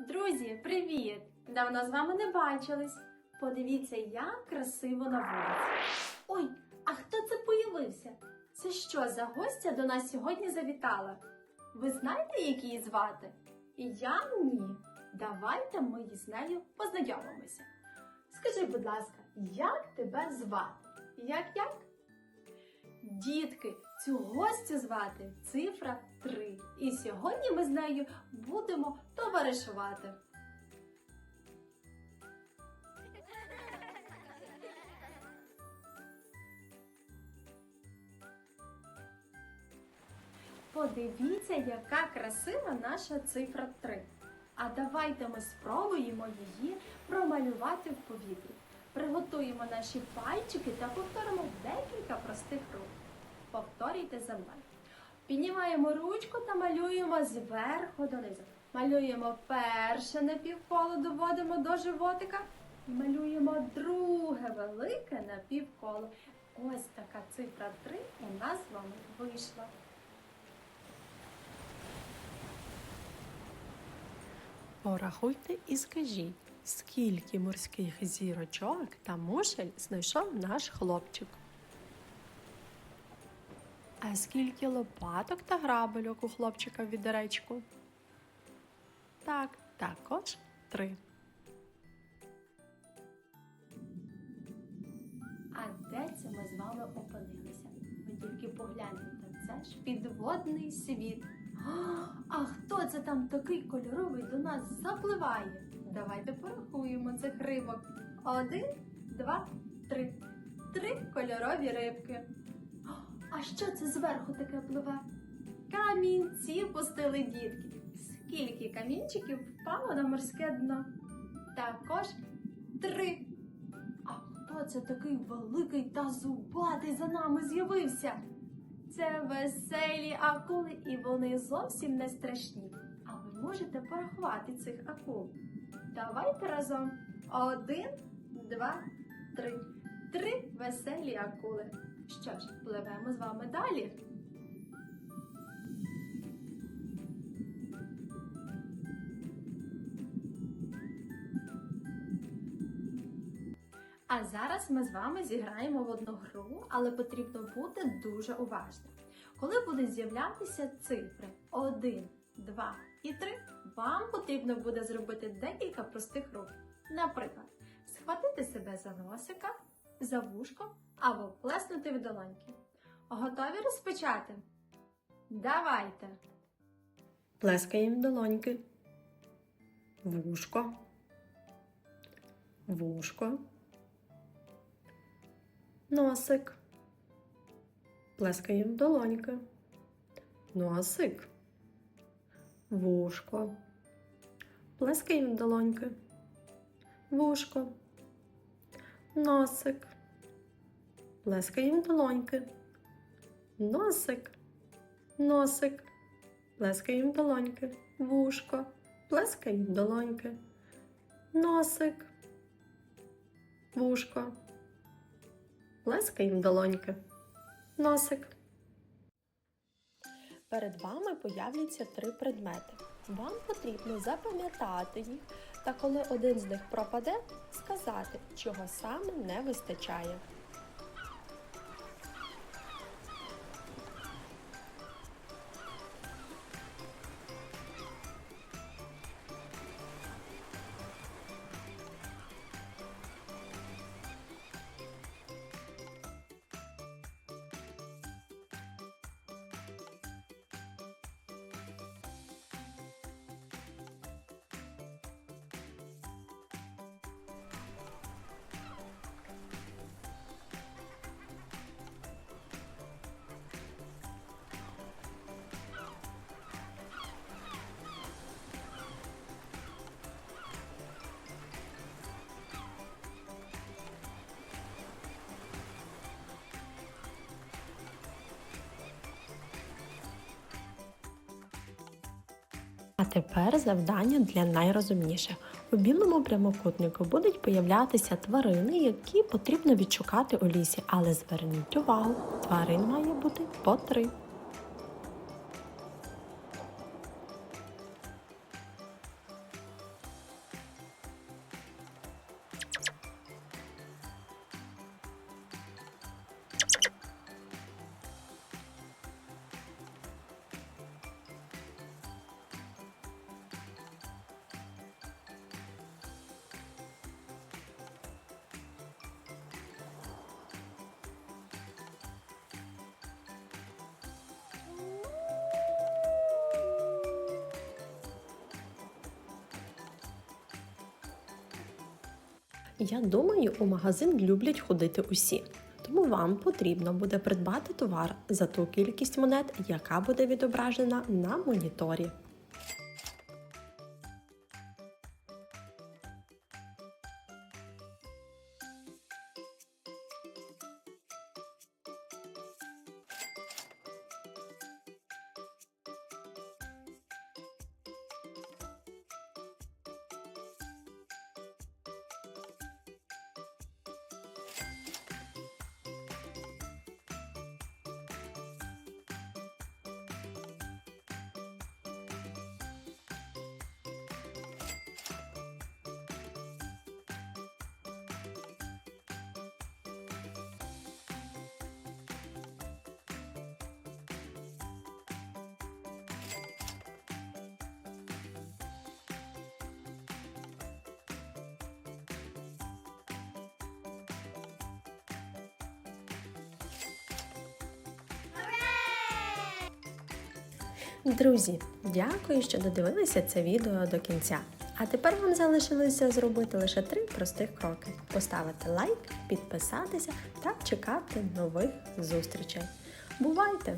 Друзі, привіт! Давно з вами не бачились. Подивіться, як красиво на вулиці. Ой, а хто це появився? Це що за гостя до нас сьогодні завітала? Ви знаєте, як її звати? Я ні. Давайте ми з нею познайомимося. Скажи, будь ласка, як тебе звати? Як як? Дітки, цю гостю звати цифра 3. І сьогодні ми з нею будемо товаришувати. Подивіться, яка красива наша цифра 3. А давайте ми спробуємо її промалювати в повітрі. Приготуємо наші пальчики та повторимо декілька простих рук. Повторюйте за мною. Піднімаємо ручку та малюємо зверху донизу. Малюємо перше напівколо, доводимо до животика. І малюємо друге велике напівколо. Ось така цифра 3 у нас з вами вийшла. Порахуйте і скажіть, скільки морських зірочок та мушель знайшов наш хлопчик. А скільки лопаток та грабельок у хлопчика в відеречку? Так, також три. А де це ми з вами опинилися? Ви тільки погляньте, це ж підводний світ. А хто це там такий кольоровий до нас запливає? Давайте порахуємо цих рибок. Один, два, три. Три кольорові рибки. А, що це зверху таке пливе? Камінці пустили дітки. Скільки камінчиків впало на морське дно? Також три. А хто це такий великий та зубатий за нами з'явився? Це веселі акули, і вони зовсім не страшні. А ви можете порахувати цих акул. Давайте разом. Один, два, три. Три веселі акули. Що ж, пливемо з вами далі. А зараз ми з вами зіграємо в одну гру, але потрібно бути дуже уважним. Коли будуть з'являтися цифри 1, 2 і 3, вам потрібно буде зробити декілька простих рук. Наприклад, схватити себе за носика, за вушко або плеснути в долоньки. Готові розпочати? Давайте! Плескаємо долоньки. Вушко. Вушко. Носик. Плескаємо в долоньки. Носик. Вушко. Плескаємо долоньки. Вушко. Носик. Плескаємо долоньки. Носик. Носик. Плескаємо долоньки. Вушко. Плескаємо долоньки. Носик. Вушко. Плескаємо долоньки. Носик. Перед вами появляться три предмети. Вам потрібно запам'ятати їх та коли один з них пропаде, сказати, чого саме не вистачає. Тепер завдання для найрозумніших. У білому прямокутнику будуть появлятися тварини, які потрібно відшукати у лісі, але зверніть увагу, тварин має бути по три. Я думаю, у магазин люблять ходити усі. Тому вам потрібно буде придбати товар за ту кількість монет, яка буде відображена на моніторі. Друзі, дякую, що додивилися це відео до кінця. А тепер вам залишилося зробити лише три простих кроки: поставити лайк, підписатися та чекати нових зустрічей. Бувайте!